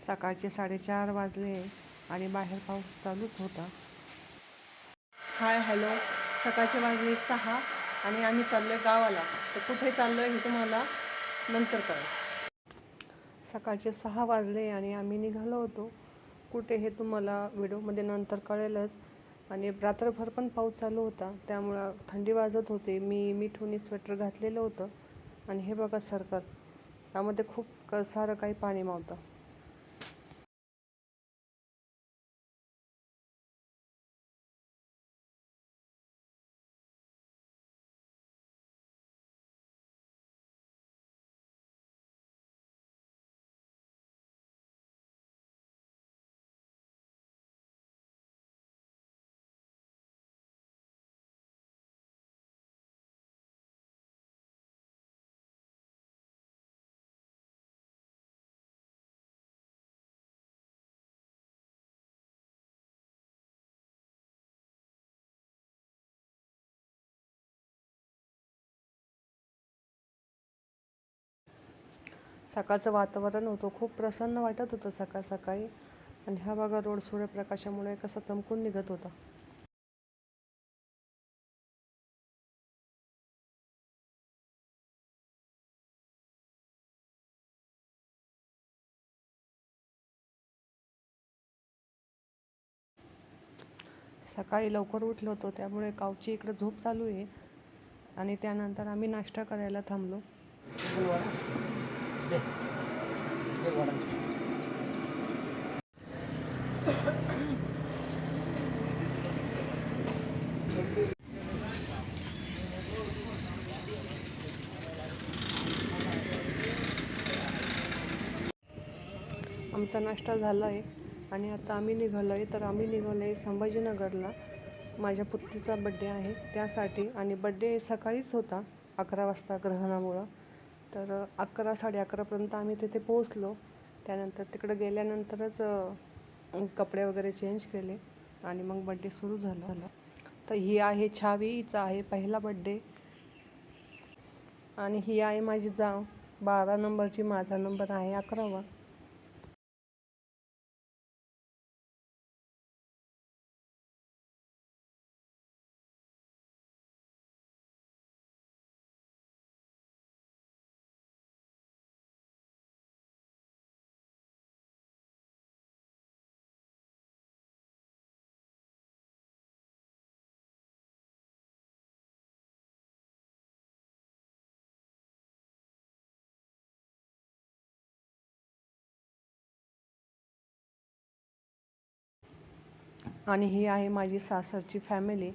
सकाळचे साडेचार वाजले आणि बाहेर पाऊस चालूच होता. Hi hello. सकाळचे वाजले सहा आणि आम्ही चाललो आहे गावाला. तर कुठे चाललो आहे हे तुम्हाला नंतर कळेल. सकाळचे सहा वाजले आणि आम्ही निघालो होतो. कुठे हे तुम्हाला व्हिडिओमध्ये नंतर कळेलच. आणि रात्रभर पण पाऊस चालू होता. त्यामुळं थंडी वाजत होती. मी मिठून स्वेटर घातलेलं होतं. आणि हे बघा सरकार. त्यामध्ये खूप सारं काही पाणी मावतं. सकाळचं वातावरण होतं खूप प्रसन्न वाटत होतं सकाळ सकाळी. आणि हा बघा रोड सूर्यप्रकाशामुळे कसा चमकून निघत होता. सकाळी लवकर उठलो होतो त्यामुळे कावची इकडं झोप चालू आहे. आणि त्यानंतर आम्ही नाश्ता करायला थांबलो. आमचा नाश्ता झाला आहे आणि आता आम्ही निघालो आहे तर आम्ही निघालो आहे संभाजीनगरला. माझ्या पुत्रीचा बड्डे आहे त्यासाठी आणि बड्डे सकाळीच होता अकरा वाजता ग्रहणामुळं. तर अकरा साडे अकरापर्यंत आम्ही तिथे पोहोचलो. त्यानंतर तिकडं गेल्यानंतरच कपडे वगैरे चेंज केले आणि मग बड्डे सुरू झाला. तर ही आहे छावी हिचा आहे पहिला बड्डे आणि ही आहे माझी जाव. बारा नंबरची माझा नंबर आहे अकरावा. आणि ही आहे माझी सासरची फॅमिली.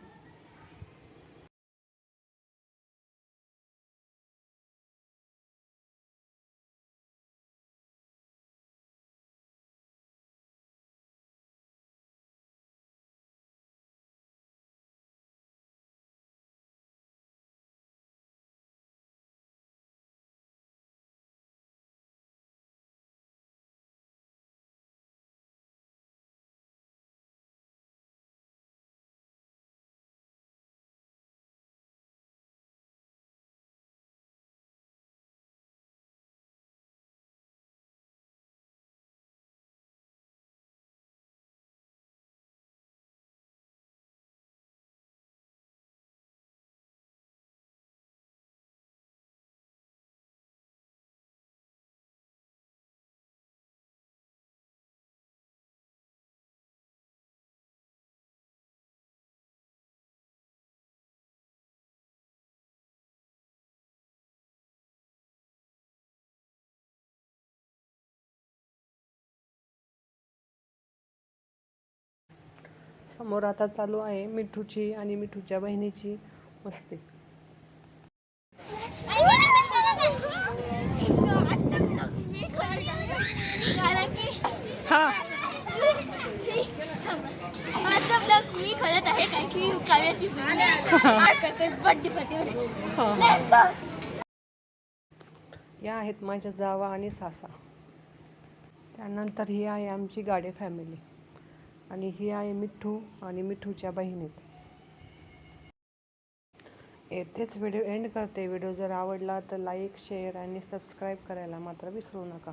समोर आता चालू आहे मिठूची आणि मिठूच्या बहिणीची मस्ती. हा. माझा ब्लॉग मी खरंच आहे काय की काव्याची करते बड्डे पार्टी या आहेत माझ्या जावा आणि सासा. त्यानंतर ही आहे आमची गाडी फॅमिली. आणि ही आहे मिठू आणि मिठूच्या बहिणीत. येथेच व्हिडिओ एंड करते. व्हिडिओ जर आवडला तर लाईक शेअर आणि सबस्क्राईब करायला मात्र विसरू नका.